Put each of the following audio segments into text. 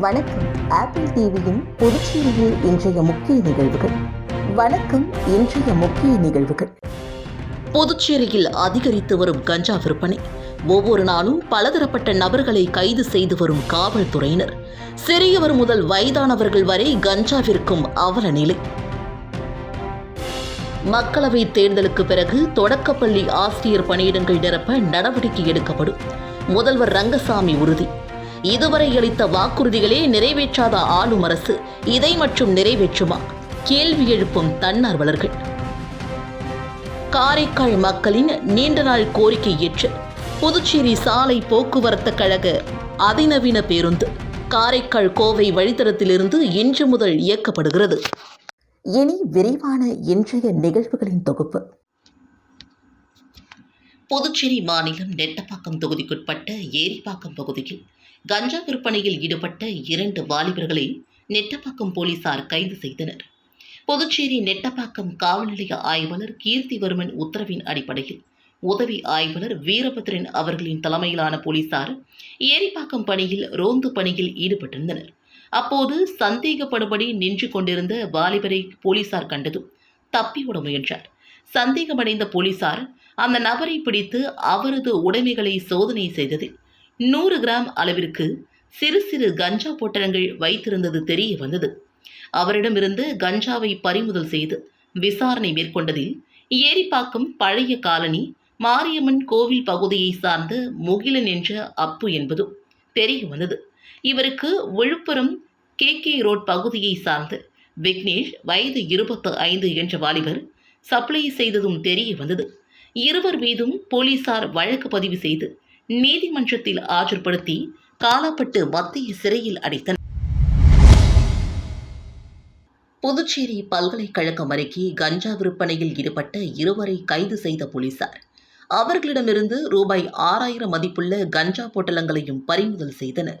வணக்கம். ஆப்பிள் டிவியின் புதுச்சேரியில் இன்றைய முக்கிய நிகழ்வுகள். வணக்கம் இன்றைய முக்கிய நிகழ்வுகள். புதுச்சேரியில் அதிகரித்து வரும் கஞ்சா விற்பனை. ஒவ்வொரு நாளும் பலதரப்பட்ட நபர்களை கைது செய்து வரும் காவல்துறையினர். சிறியவர் முதல் வயதானவர்கள் வரை கஞ்சா விற்கும் அவல நிலை. மக்களவை தேர்தலுக்கு பிறகு தொடக்கப்பள்ளி ஆசிரியர் பணியிடங்கள் நிரப்ப நடவடிக்கை எடுக்கப்படும். முதல்வர் ரங்கசாமி உறுதி. இதுவரை அளித்த வாக்குறுதிகளே நிறைவேற்றாத ஆளும் அரசு. இதை மற்றும் நிறைவேற்றுமா? கேள்வி எழுப்பும் தன்னார்வலர்கள். காரைக்கால் மக்களின் நீண்ட நாள் கோரிக்கை ஏற்று புதுச்சேரி சாலை போக்குவரத்து கழக அதிநவீன பேருந்து காரைக்கால் கோவை வழித்தடத்திலிருந்து இன்று முதல் இயக்கப்படுகிறது. இனி விரிவான இன்றைய நிகழ்வுகளின் தொகுப்பு. புதுச்சேரி மாநிலம் நெட்டப்பாக்கம் தொகுதிக்குட்பட்ட ஏரிப்பாக்கம் பகுதியில் கஞ்சா விற்பனையில் ஈடுபட்ட இரண்டு வாலிபர்களை நெட்டப்பாக்கம் போலீசார் கைது செய்தனர். புதுச்சேரி நெட்டப்பாக்கம் காவல் நிலைய ஆய்வாளர் கீர்த்திவர்மன் உத்தரவின் அடிப்படையில் உதவி ஆய்வாளர் வீரபத்ரன் அவர்களின் தலைமையிலான போலீசார் ஏரிப்பாக்கம் பணியில் ரோந்து பணியில் ஈடுபட்டிருந்தனர். அப்போது சந்தேகப்படும்படி நின்று கொண்டிருந்த வாலிபரை போலீசார் கண்டதும் தப்பிவிட முயன்றார். சந்தேகமடைந்த போலீசார் அந்த நபரை பிடித்து அவரது உடைமைகளை சோதனை செய்ததில் நூறு கிராம் அளவிற்கு சிறு சிறு கஞ்சா பொட்டலங்கள் வைத்திருந்தது தெரிய வந்தது. அவரிடமிருந்து கஞ்சாவை பறிமுதல் செய்து விசாரணை மேற்கொண்டதில் ஏரிப்பாக்கம் பழைய காலனி மாரியம்மன் கோவில் பகுதியை சார்ந்த முகிலன் என்ற அப்பு என்பதும் தெரிய வந்தது. இவருக்கு விழுப்புரம் கே கே ரோட் பகுதியை சார்ந்த விக்னேஷ் வயது இருபத்து ஐந்து என்ற வாலிபர் சப்ளை செய்ததும் தெரிய வந்தது. இருவர் மீதும் போலீசார் வழக்கு பதிவு செய்து நீதிமன்றத்தில் ஆஜர்படுத்தி காலப்பட்டு மத்திய சிறையில் அடைத்தனர். புதுச்சேரி பல்கலைக்கழகம் அருகே கஞ்சா விற்பனையில் ஈடுபட்ட இருவரை கைது செய்த போலீசார். அவர்களிடமிருந்து ரூபாய் ஆறாயிரம் மதிப்புள்ள கஞ்சா பொட்டலங்களையும் பறிமுதல் செய்தனர்.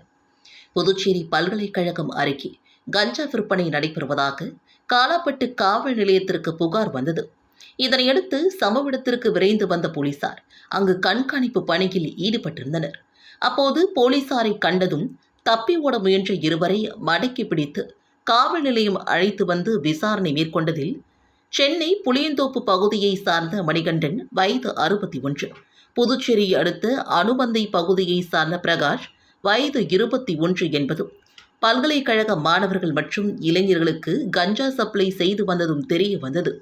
புதுச்சேரி பல்கலைக்கழகம் அருகே கஞ்சா விற்பனை நடைபெறுவதாக காலாப்பட்டு காவல் நிலையத்திற்கு புகார் வந்தது. இதனையடுத்து சம்பவ இடத்திற்கு விரைந்து வந்த போலீசார் அங்கு கண்காணிப்பு பணியில் ஈடுபட்டிருந்தனர். அப்போது போலீசாரை கண்டதும் தப்பி ஓட முயன்ற இருவரை மடக்கி பிடித்து காவல் நிலையம் அழைத்து வந்து விசாரணை மேற்கொண்டதில் சென்னை புளியந்தோப்பு பகுதியை சார்ந்த மணிகண்டன் வயது அறுபத்தி ஒன்று புதுச்சேரியை அடுத்த அனுபந்தை பகுதியை சார்ந்த பிரகாஷ் வயது இருபத்தி ஒன்று என்பதும் பல்கலைக்கழக மாணவர்கள் மற்றும் இளைஞர்களுக்கு கஞ்சா சப்ளை செய்து வந்ததும் தெரிய வந்தது.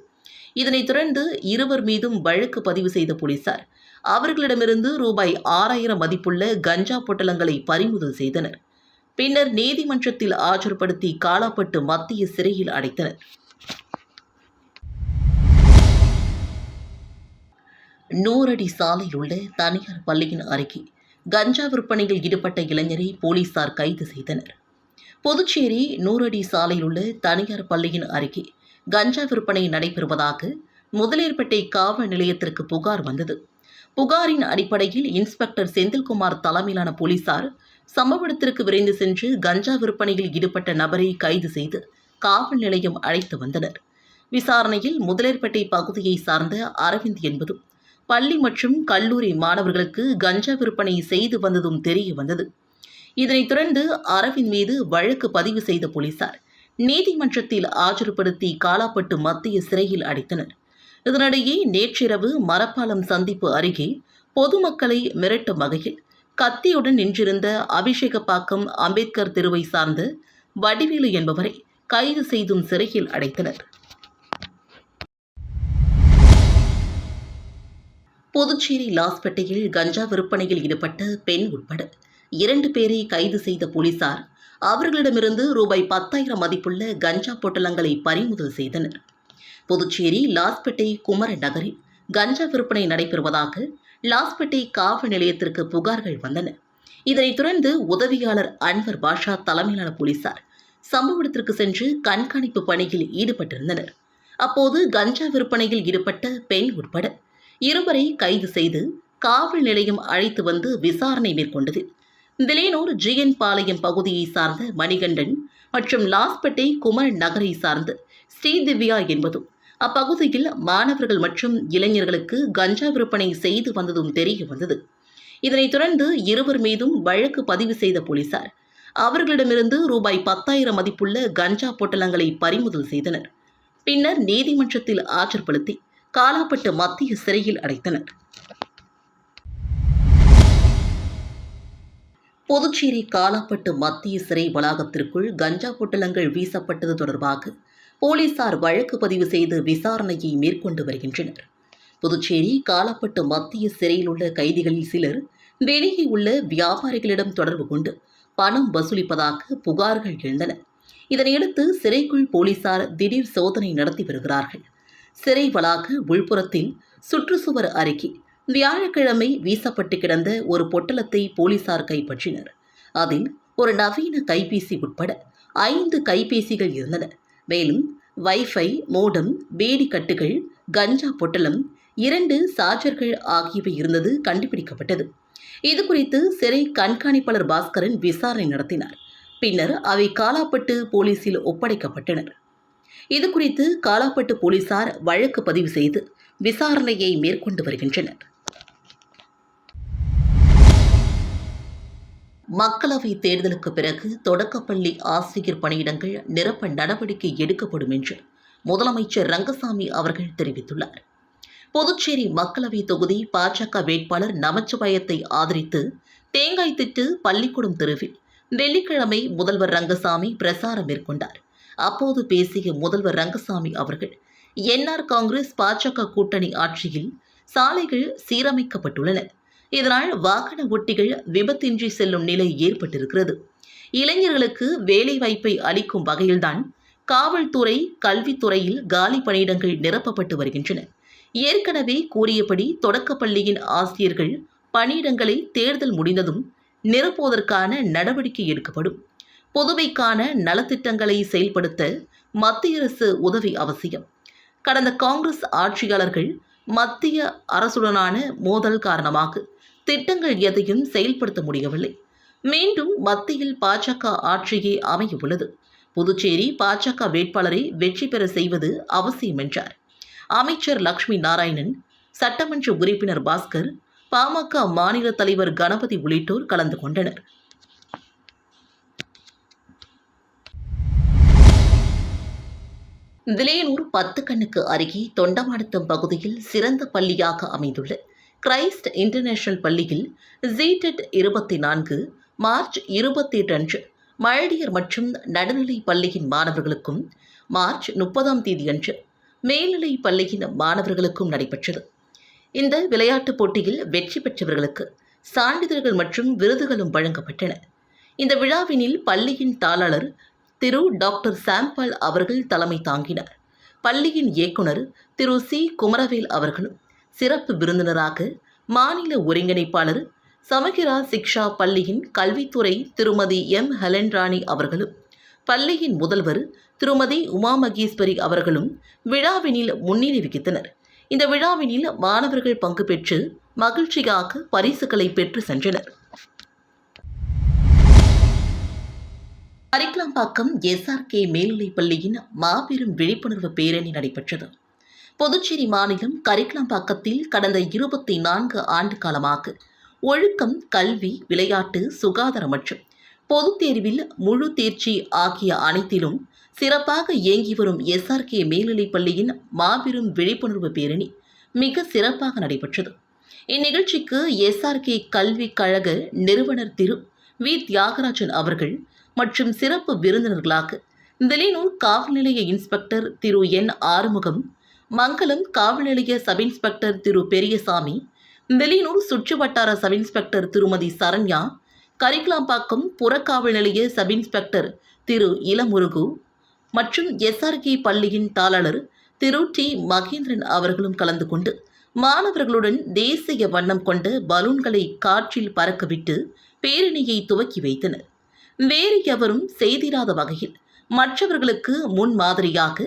இதனைத் தொடர்ந்து இருவர் மீதும் வழக்கு பதிவு செய்த போலீசார். அவர்களிடமிருந்து ரூபாய் ஆறாயிரம் மதிப்புள்ள கஞ்சா பொட்டலங்களை பறிமுதல் செய்தனர். பின்னர் நீதிமன்றத்தில் ஆஜர்படுத்தி காலாப்பட்டு மத்திய சிறையில் அடைத்தனர். நூறடி சாலையில் உள்ள தனியார் பள்ளியின் அருகே கஞ்சா விற்பனையில் ஈடுபட்ட இளைஞரை போலீசார் கைது செய்தனர். புதுச்சேரி நூறடி சாலையில் உள்ள தனியார் பள்ளியின் அருகே கஞ்சா விற்பனை நடைபெறுவதாக முதலேர்பேட்டை காவல் நிலையத்திற்கு புகார் வந்தது. புகாரின் அடிப்படையில் இன்ஸ்பெக்டர் செந்தில்குமார் தலைமையிலான போலீசார் சம்பவ இடத்திற்கு விரைந்து சென்று கஞ்சா விற்பனையில் ஈடுபட்ட நபரை கைது செய்து காவல் நிலையம் அழைத்து வந்தனர். விசாரணையில் முதலேர்பேட்டை பகுதியை சார்ந்த அரவிந்த் என்பதும் பள்ளி மற்றும் கல்லூரி மாணவர்களுக்கு கஞ்சா விற்பனை செய்து வந்ததும் தெரிய வந்தது. இதனைத் தொடர்ந்து அரவிந்த் மீது வழக்கு பதிவு செய்த போலீசார் நீதிமன்றத்தில் ஆஜர்படுத்தி காலாப்பட்டு மத்திய சிறையில் அடைத்தனர். இதனிடையே நேற்றிரவு மரப்பாலம் சந்திப்பு அருகே பொதுமக்களை மிரட்டும் வகையில் கத்தியுடன் நின்றிருந்த அபிஷேகப்பாக்கம் அம்பேத்கர் தெருவை சார்ந்த வடிவேலு என்பவரை கைது செய்தும் சிறையில் அடைத்தனர். புதுச்சேரி லாஸ்பேட்டையில் கஞ்சா விற்பனையில் ஈடுபட்ட பெண் உட்பட இரண்டு பேரை கைது செய்த போலீசார் அவர்களிடமிருந்து ரூபாய் பத்தாயிரம் மதிப்புள்ள கஞ்சா பொட்டலங்களை பறிமுதல் செய்தனர். புதுச்சேரி லாஸ்பேட்டை குமர நகரில் கஞ்சா விற்பனை நடைபெறுவதாக லாஸ்பேட்டை காவல் நிலையத்திற்கு புகார்கள் வந்தன. இதனைத் தொடர்ந்து உதவியாளர் அன்வர் பாஷா தலைமையிலான போலீசார் சம்பவ இடத்திற்கு சென்று கண்காணிப்பு பணியில் ஈடுபட்டிருந்தனர். அப்போது கஞ்சா விற்பனையில் ஈடுபட்ட பெண் உட்பட இருவரை கைது செய்து காவல் நிலையம் அழைத்து வந்து விசாரணை மேற்கொண்டது. விலையனூர் ஜிஎன் பாளையம் பகுதியை சார்ந்த மணிகண்டன் மற்றும் லாஸ்பேட்டை குமரன் நகரை சார்ந்த ஸ்ரீதிவ்யா என்பதும் அப்பகுதியில் மாணவர்கள் மற்றும் இளைஞர்களுக்கு கஞ்சா விற்பனை செய்து வந்ததும் தெரிய வந்தது. இதனைத் தொடர்ந்து இருவர் மீதும் வழக்கு பதிவு செய்த போலீசார் அவர்களிடமிருந்து ரூபாய் பத்தாயிரம் மதிப்புள்ள கஞ்சா பொட்டலங்களை பறிமுதல் செய்தனர். பின்னர் நீதிமன்றத்தில் ஆஜர்படுத்தி காலாப்பட்டு மத்திய சிறையில் அடைத்தனர். புதுச்சேரி காலாப்பட்டு மத்திய சிறை வளாகத்திற்குள் கஞ்சா பொட்டலங்கள் வீசப்பட்டது தொடர்பாக போலீசார் வழக்கு பதிவு செய்து விசாரணையை மேற்கொண்டு வருகின்றனர். புதுச்சேரி காலாப்பட்டு மத்திய சிறையில் உள்ள கைதிகளில் சிலர் வெளியே உள்ள வியாபாரிகளிடம் தொடர்பு கொண்டு பணம் வசூலிப்பதாக புகார்கள் எழுந்தன. இதனையடுத்து சிறைக்குள் போலீசார் திடீர் சோதனை நடத்தி வருகிறார்கள். சிறை வளாக உள்புறத்தில் சுற்றுச்சுவர் அருகே வியாழக்கிழமை வீசப்பட்டு கிடந்த ஒரு பொட்டலத்தை போலீசார் கைப்பற்றினர். அதில் ஒரு நவீன கைபேசி உட்பட ஐந்து கைபேசிகள் இருந்தன. மேலும் வைஃபை மோடம் பேடி கட்டுகள் கஞ்சா பொட்டலம் இரண்டு சார்ஜர்கள் ஆகியவை இருந்தது கண்டுபிடிக்கப்பட்டது. இது குறித்து சிறை கண்காணிப்பாளர் பாஸ்கரன் விசாரணை நடத்தினார். பின்னர் அவை காலாப்பட்டு போலீசில் ஒப்படைக்கப்பட்டனர். இது குறித்து காலாப்பட்டு போலீசார் வழக்கு பதிவு செய்து விசாரணையை மேற்கொண்டு வருகின்றனர். மக்களவை தேர்தலுக்கு பிறகு தொடக்கப்பள்ளி ஆசிரியர் பணியிடங்கள் நிரப்ப நடவடிக்கை எடுக்கப்படும் என்று முதலமைச்சர் ரங்கசாமி அவர்கள் தெரிவித்துள்ளார். புதுச்சேரி மக்களவை தொகுதி பாஜக வேட்பாளர் நமச்சிவாயத்தை ஆதரித்து தேங்காய் திட்டு பள்ளிக்கூடம் தெருவில் வெள்ளிக்கிழமை முதல்வர் ரங்கசாமி பிரசாரம் மேற்கொண்டார். அப்போது பேசிய முதல்வர் ரங்கசாமி அவர்கள் என்ஆர் காங்கிரஸ் பாஜக கூட்டணி ஆட்சியில் சாலைகள் சீரமைக்கப்பட்டுள்ளன. இதனால் வாகன ஓட்டிகள் விபத்தின்றி செல்லும் நிலை ஏற்பட்டிருக்கிறது. இளைஞர்களுக்கு வேலைவாய்ப்பை அளிக்கும் வகையில்தான் காவல்துறை கல்வித்துறையில் காலி பணியிடங்கள் நிரப்பப்பட்டு வருகின்றன. ஏற்கனவே கூறியபடி தொடக்கப்பள்ளியின் ஆசிரியர்கள் பணியிடங்களை தேர்தல் முடிந்ததும் நிரப்புவதற்கான நடவடிக்கை எடுக்கப்படும். புதுவைக்கான நலத்திட்டங்களை செயல்படுத்த மத்திய அரசு உதவி அவசியம். கடந்த காங்கிரஸ் ஆட்சியாளர்கள் மத்திய அரசுடனான மோதல் காரணமாக திட்டங்கள் எதையும் செயல்படுத்த முடியவில்லை. மீண்டும் மத்தியில் பாஜக ஆட்சியே அமைய உள்ளது புதுச்சேரி பாஜக வேட்பாளரை வெற்றி பெற செய்வது அவசியம் என்றார். அமைச்சர் லக்ஷ்மி நாராயணன் சட்டமன்ற உறுப்பினர் பாஸ்கர் பாமக மாநில தலைவர் கணபதி உள்ளிட்டோர் கலந்து கொண்டனர். விலையனூர் பத்து கண்ணுக்கு அருகே தொண்டமாடத்தம் பகுதியில் சிறந்த பள்ளியாக அமைந்துள்ள கிரைஸ்ட் இன்டர்நேஷனல் பள்ளியில் ஜிடெட் இருபத்தி நான்கு மார்ச் இருபத்தி எட்டு அன்று மழடியர் மற்றும் நடுநிலை பள்ளியின் மாணவர்களுக்கும் மார்ச் முப்பதாம் தேதி அன்று மேல்நிலை பள்ளியின் மாணவர்களுக்கும் நடைபெற்றது. இந்த விளையாட்டுப் போட்டியில் வெற்றி பெற்றவர்களுக்கு சான்றிதழ்கள் மற்றும் விருதுகளும் வழங்கப்பட்டன. இந்த விழாவினில் பள்ளியின் தாளாளர் திரு டாக்டர் சாம்பால் அவர்கள் தலைமை தாங்கினார். பள்ளியின் இயக்குனர் திரு சி. குமரவேல் அவர்களும் சிறப்பு விருந்தினராக மாநில ஒருங்கிணைப்பாளர் சமகிரா சிக்ஷா பள்ளியின் கல்வித்துறை திருமதி எம். ஹெலன் ராணி அவர்களும் பள்ளியின் முதல்வர் திருமதி உமா மகேஸ்வரி அவர்களும் விழாவினில் முன்னிலை வகித்தனர். இந்த விழாவினில் மாணவர்கள் பங்கு பெற்று மகிழ்ச்சியாக பரிசுகளை பெற்று சென்றனர். அரிக்கலாம்பாக்கம் எஸ்ஆர்கே மேல்நிலைப் பள்ளியின் மாபெரும் விழிப்புணர்வு பேரணி நடைபெற்றது. புதுச்சேரி மாநிலம் கரிக்கலாம்பாக்கத்தில் கடந்த இருபத்தி நான்கு ஆண்டு காலமாக ஒழுக்கம் கல்வி விளையாட்டு சுகாதாரம் மற்றும் பொதுத் தேர்வில் முழு தேர்ச்சி ஆகிய அனைத்திலும் சிறப்பாக இயங்கி வரும் எஸ்ஆர்கே மேல்நிலைப் பள்ளியின் மாபெரும் விழிப்புணர்வு பேரணி மிக சிறப்பாக நடைபெற்றது. இந்நிகழ்ச்சிக்கு எஸ்ஆர்கே கல்விக் கழக நிறுவனர் திரு. வி. தியாகராஜன் அவர்கள் மற்றும் சிறப்பு விருந்தினர்களாக வெளியூர் காவல்நிலைய இன்ஸ்பெக்டர் திரு. என். ஆறுமுகம் மங்கலம் காவல் நிலைய சப் இன்ஸ்பெக்டர் திரு பெரியசாமி வெளியூர் சுற்றுவட்டார சப் இன்ஸ்பெக்டர் திருமதி சரண்யா கரிக்கலாம்பாக்கம் புறக்காவல் நிலைய சப் இன்ஸ்பெக்டர் திரு இளமுருகு மற்றும் எஸ்ஆர்கே பள்ளியின் தாளர் திரு டி. மகேந்திரன் அவர்களும் கலந்து கொண்டு மாணவர்களுடன் தேசிய வண்ணம் கொண்ட பலூன்களை காற்றில் பறக்கவிட்டு பேரணியை துவக்கி வைத்தனர். வேறு எவரும் செய்திராத வகையில் மற்றவர்களுக்கு முன் மாதிரியாக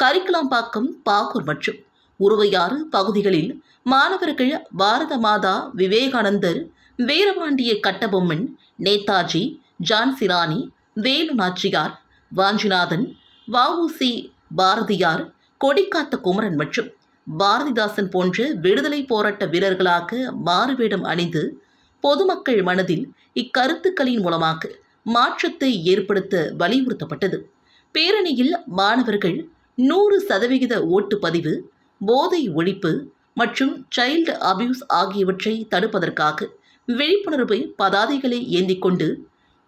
கரிக்கலாம்பாக்கம் பாகூர் மற்றும் உருவையாறு பகுதிகளில் மாணவர்கள் பாரத மாதா விவேகானந்தர் வீரபாண்டிய கட்டபொம்மன் நேதாஜி ஜான்சிராணி வேலு நாச்சியார் வாஞ்சிநாதன் வஉசி பாரதியார் கொடிக்காத்த குமரன் மற்றும் பாரதிதாசன் போன்ற விடுதலை போராட்ட வீரர்களாக மாறுவேடம் அணிந்து பொதுமக்கள் மனதில் இக்கருத்துக்களின் மூலமாக மாற்றத்தை ஏற்படுத்த வலியுறுத்தப்பட்டது. பேரணியில் மாணவர்கள் நூறு சதவிகித ஓட்டுப்பதிவு போதை ஒழிப்பு மற்றும் சைல்டு அபியூஸ் ஆகியவற்றை தடுப்பதற்காக விழிப்புணர்வு பதாதைகளை ஏந்தி கொண்டு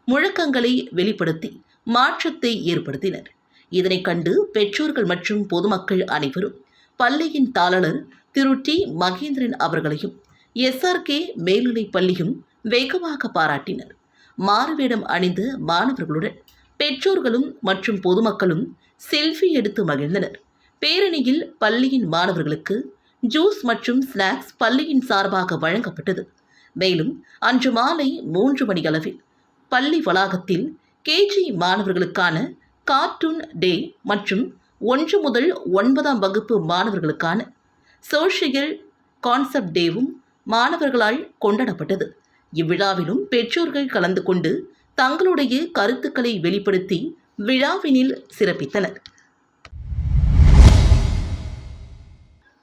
முழக்கங்களை வெளிப்படுத்தி மாற்றத்தை ஏற்படுத்தினர். இதனைக் கண்டு பெற்றோர்கள் மற்றும் பொதுமக்கள் அனைவரும் பள்ளியின் தாளர் திரு. டி. மகேந்திரன் அவர்களையும் எஸ்ஆர்கே மேல்நிலைப் பள்ளியும் வெகுவாக பாராட்டினர். மாறுவேடம் அணிந்த மாணவர்களுடன் பெற்றோர்களும் மற்றும் பொதுமக்களும் செல்ஃபி எடுத்து மகிழ்ந்தனர். பேரணியில் பள்ளியின் மாணவர்களுக்கு ஜூஸ் மற்றும் ஸ்நாக்ஸ் பள்ளியின் சார்பாக வழங்கப்பட்டது. மேலும் அன்று மாலை மூன்று மணி அளவில் பள்ளி வளாகத்தில் கேஜி மாணவர்களுக்கான கார்ட்டூன் டே மற்றும் ஒன்று முதல் ஒன்பதாம் வகுப்பு மாணவர்களுக்கான சோஷியல் கான்செப்ட் டேவும் மாணவர்களால் கொண்டாடப்பட்டது. இவ்விழாவிலும் பெற்றோர்கள் கலந்து கொண்டு தங்களுடைய கருத்துக்களை வெளிப்படுத்தி விழாவினில் சிறப்பித்தனர்.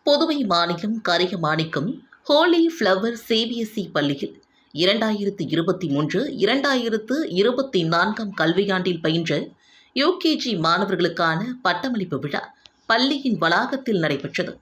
புதுவை மாநிலம் கரியமாணிக்கம் ஹோலி ஃப்ளவர் சிபிஎஸ்இ பள்ளியில் இரண்டாயிரத்து இருபத்தி மூன்று இரண்டாயிரத்து இருபத்தி நான்காம் கல்வியாண்டில் பயின்ற யூகேஜி மாணவர்களுக்கான பட்டமளிப்பு விழா பள்ளியின் வளாகத்தில் நடைபெற்றது.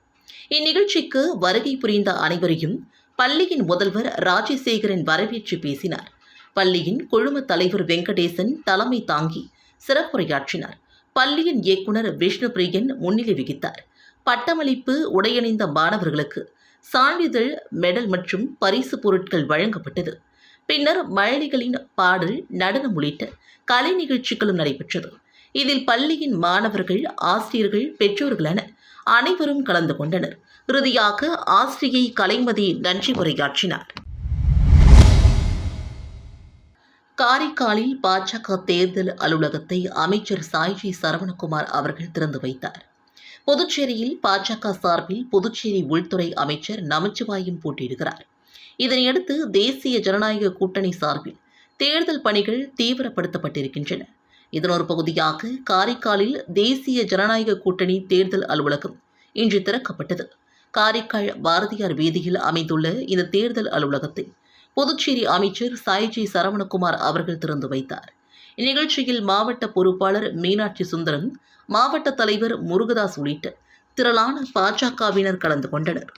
இந்நிகழ்ச்சிக்கு வருகை புரிந்த அனைவரையும் பள்ளியின் முதல்வர் ராஜசேகரன் வரவேற்று பேசினார். பள்ளியின் குழும தலைவர் வெங்கடேசன் தலைமை தாங்கி சிறப்புரையாற்றினார். பள்ளியின் இயக்குனர் விஷ்ணுபிரியன் முன்னிலை வகித்தார். பட்டமளிப்பு உடையணிந்த மாணவர்களுக்கு சான்றிதழ் மெடல் மற்றும் பரிசு பொருட்கள் வழங்கப்பட்டது. பின்னர் மழலிகளின் பாடல் நடனம் உள்ளிட்ட கலை நிகழ்ச்சிகளும் நடைபெற்றது. இதில் பள்ளியின் மாணவர்கள் ஆசிரியர்கள் பெற்றோர்கள் என அனைவரும் கலந்து கொண்டனர். இறுதியாக ஆசிரியை கலைமதி நன்றி உரையாற்றினார். காரைக்காலில் பாஜக தேர்தல் அலுவலகத்தை அமைச்சர் சாய்ஜி சரவணகுமார் அவர்கள் திறந்து வைத்தார். புதுச்சேரியில் பாஜக சார்பில் புதுச்சேரி உள்துறை அமைச்சர் நமச்சிவாயம் போட்டியிடுகிறார். இதனையடுத்து தேசிய ஜனநாயக கூட்டணி சார்பில் தேர்தல் பணிகள் தீவிரப்படுத்தப்பட்டிருக்கின்றன. இதன் ஒரு பகுதியாக காரைக்காலில் தேசிய ஜனநாயக கூட்டணி தேர்தல் அலுவலகம் இன்று திறக்கப்பட்டது. காரைக்கால் பாரதியார் வீதியில் அமைந்துள்ள இந்த தேர்தல் அலுவலகத்தை புதுச்சேரி அமைச்சர் சாய்ஜி சரவணகுமார் அவர்கள் திறந்து வைத்தார். இந்நிகழ்ச்சியில் மாவட்ட பொறுப்பாளர் மீனாட்சி சுந்தரன் மாவட்ட தலைவர் முருகதாஸ் உள்ளிட்ட திரளான பாஜகவினர் கலந்து கொண்டனர்.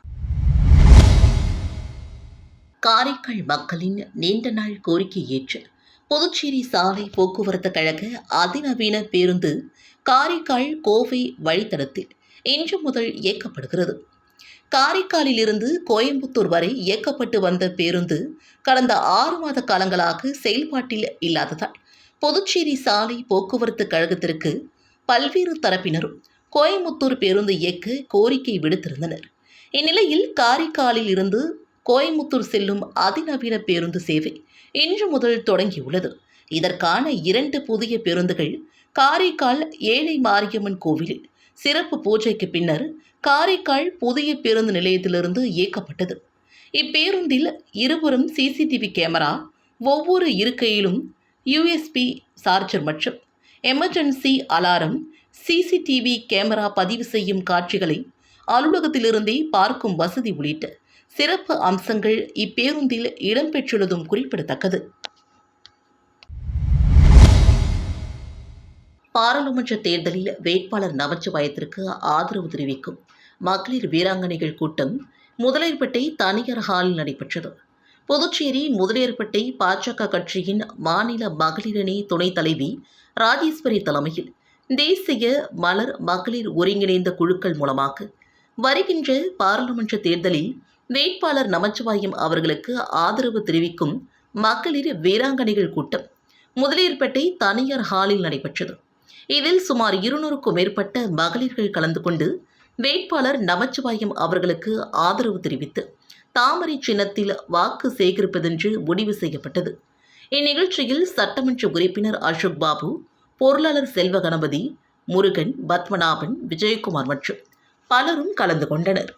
காரைக்கால் மக்களின் நீண்ட நாள் கோரிக்கை ஏற்று புதுச்சேரி சாலை போக்குவரத்து கழக அதிநவீன பேருந்து காரைக்கால் கோவை வழித்தடத்தில் இன்று முதல் இயக்கப்படுகிறது. காரைக்காலில் இருந்து கோயம்புத்தூர் வரை இயக்கப்பட்டு வந்த பேருந்து கடந்த ஆறு மாத காலங்களாக செயல்பாட்டில் இல்லாததால் புதுச்சேரி சாலை போக்குவரத்து கழகத்திற்கு பல்வேறு தரப்பினரும் கோயம்புத்தூர் பேருந்து இயக்க கோரிக்கை விடுத்திருந்தனர். இந்நிலையில் காரைக்காலில் இருந்து கோயம்புத்தூர் செல்லும் அதிநவீன பேருந்து சேவை இன்று முதல் தொடங்கியுள்ளது. இதற்கான இரண்டு புதிய பேருந்துகள் காரைக்கால் ஏழை மாரியம்மன் கோவிலில் சிறப்பு பூஜைக்கு பின்னர் காரைக்கால் புதிய பேருந்து நிலையத்திலிருந்து இயக்கப்பட்டது. இப்பேருந்தில் இருபுறம் சிசிடிவி கேமரா ஒவ்வொரு இருக்கையிலும் யூஎஸ்பி சார்ஜர் மற்றும் எமர்ஜென்சி அலாரம் சிசிடிவி கேமரா பதிவு செய்யும் காட்சிகளை அலுவலகத்திலிருந்தே பார்க்கும் வசதி உள்ளிட்ட சிறப்பு அம்சங்கள் இப்பேருந்தில் இடம்பெற்றுள்ளதும் குறிப்பிடத்தக்கது. பாராளுமன்ற தேர்தலில் வேட்பாளர் நமச்சிவாயத்திற்கு ஆதரவு தெரிவிக்கும் மகளிர் வீராங்கனைகள் கூட்டம் முதலியர்பேட்டை தனியார் ஹாலில் நடைபெற்றது. புதுச்சேரி முதலியர்பேட்டை பாஜக கட்சியின் மாநில மகளிரணி துணைத் தலைவி ராஜேஸ்வரி தலைமையில் தேசிய மலர் மகளிர் ஒருங்கிணைந்த குழுக்கள் மூலமாக வருகின்ற பாராளுமன்ற தேர்தலில் வேட்பாளர் நமச்சிவாயம் அவர்களுக்கு ஆதரவு தெரிவிக்கும் மகளிர் வீராங்கனைகள் கூட்டம் முதலியர்பேட்டை தனியார் ஹாலில் நடைபெற்றது. இதில் சுமார் இருநூறுக்கும் மேற்பட்ட மகளிர்கள் கலந்து கொண்டு வேட்பாளர் நமச்சிவாயம் அவர்களுக்கு ஆதரவு தெரிவித்து தாமரை சின்னத்தில் வாக்கு சேகரிப்பதென்று முடிவு செய்யப்பட்டது. இந்நிகழ்ச்சியில் சட்டமன்ற உறுப்பினர் அசோக் பாபு பொருளாளர் செல்வ கணபதி முருகன் பத்மநாபன் விஜயகுமார் மற்றும் பலரும் கலந்து கொண்டனர்.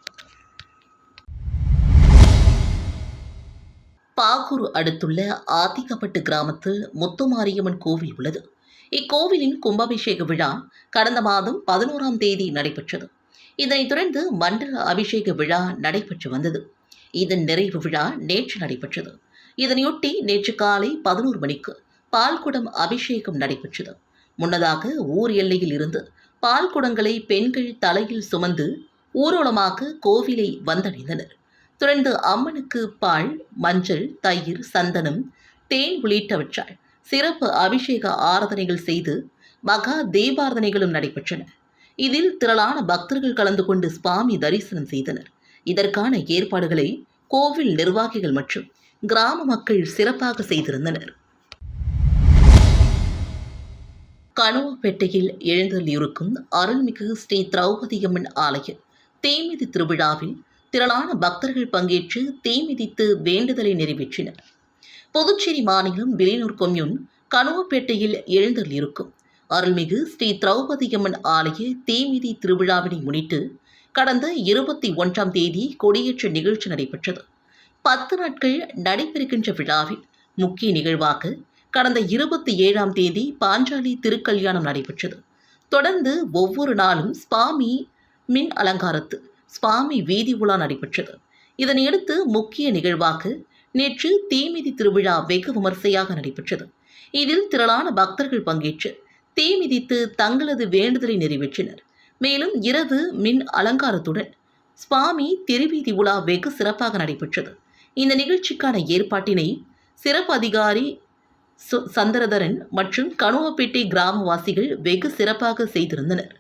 பாகூர் அடுத்துள்ள ஆத்திகப்பட்டு கிராமத்தில் முத்துமாரியம்மன் கோவில் உள்ளது. இக்கோவிலின் கும்பாபிஷேக விழா கடந்த மாதம் பதினோராம் தேதி நடைபெற்றது. இதனைத் தொடர்ந்து மண்டல அபிஷேக விழா நடைபெற்று வந்தது. இதன் நிறைவு விழா நேற்று நடைபெற்றது. இதனையொட்டி நேற்று காலை பதினோரு மணிக்கு பால்குடம் அபிஷேகம் நடைபெற்றது. முன்னதாக ஊர் எல்லையில் இருந்து பால்குடங்களை பெண்கள் தலையில் சுமந்து ஊர்வலமாக கோவிலை வந்தடைந்தனர். தொடர்ந்து அம்மனுக்கு பால் மஞ்சள் தயிர் சந்தனம் தேன் உள்ளிட்டவற்றால் சிறப்பு அபிஷேக ஆராதனைகள் செய்து மகா தேவாரதனைகளும் நடைபெற்றன. இதில் திரளான பக்தர்கள் கலந்து கொண்டு சுவாமி தரிசனம் செய்தனர். இதற்கான ஏற்பாடுகளை கோவில் நிர்வாகிகள் மற்றும் கிராம மக்கள் சிறப்பாக செய்திருந்தனர். கணுவப்பேட்டையில் எழுந்தள்ளியிருக்கும் அருள்மிகு ஸ்ரீ திரௌபதியம்மன் ஆலய தீமிதி திருவிழாவில் திரளான பக்தர்கள் பங்கேற்று தீமிதித்து வேண்டுதலை நிறைவேற்றினர். புதுச்சேரி மாநிலம் விலையூர் கொம்யூன் எழுந்தல் எழுந்தள்ளிருக்கும் அருள்மிகு ஸ்ரீ திரௌபதியம்மன் ஆலய தீமிதி திருவிழாவினை முன்னிட்டு கடந்த இருபத்தி ஒன்றாம் தேதி கொடியேற்ற நிகழ்ச்சி நடைபெற்றது. பத்து நாட்கள் நடைபெறுகின்ற விழாவில் முக்கிய நிகழ்வாக கடந்த இருபத்தி ஏழாம் தேதி பாஞ்சாலி திருக்கல்யாணம் நடைபெற்றது. தொடர்ந்து ஒவ்வொரு நாளும் சுவாமி மின் அலங்காரத்து சுவாமி வீதி உலா நடைபெற்றது. இதனையடுத்து முக்கிய நிகழ்வாக நேற்று தீமிதி திருவிழா வெகு விமர்சையாக நடைபெற்றது. இதில் திரளான பக்தர்கள் பங்கேற்று தீ மிதித்து தங்களது வேண்டுதலை நிறைவேற்றினர். மேலும் இரவு மின் அலங்காரத்துடன் சுவாமி திருவீதி உலா வெகு சிறப்பாக நடைபெற்றது. இந்த நிகழ்ச்சிக்கான ஏற்பாட்டினை சிறப்பு அதிகாரி சந்திரதரன் மற்றும் கணுவப்பேட்டை கிராமவாசிகள் வெகு சிறப்பாக செய்திருந்தனர்.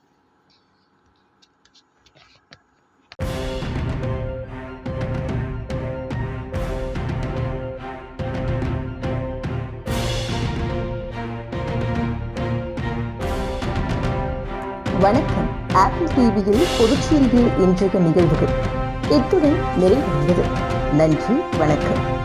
வணக்கம். ஆப்பிள் டிவியில் புதுச்சேரியில் இன்றைய நிகழ்வுகள். இத்துடன் நிறைவடைந்தது. நன்றி வணக்கம்.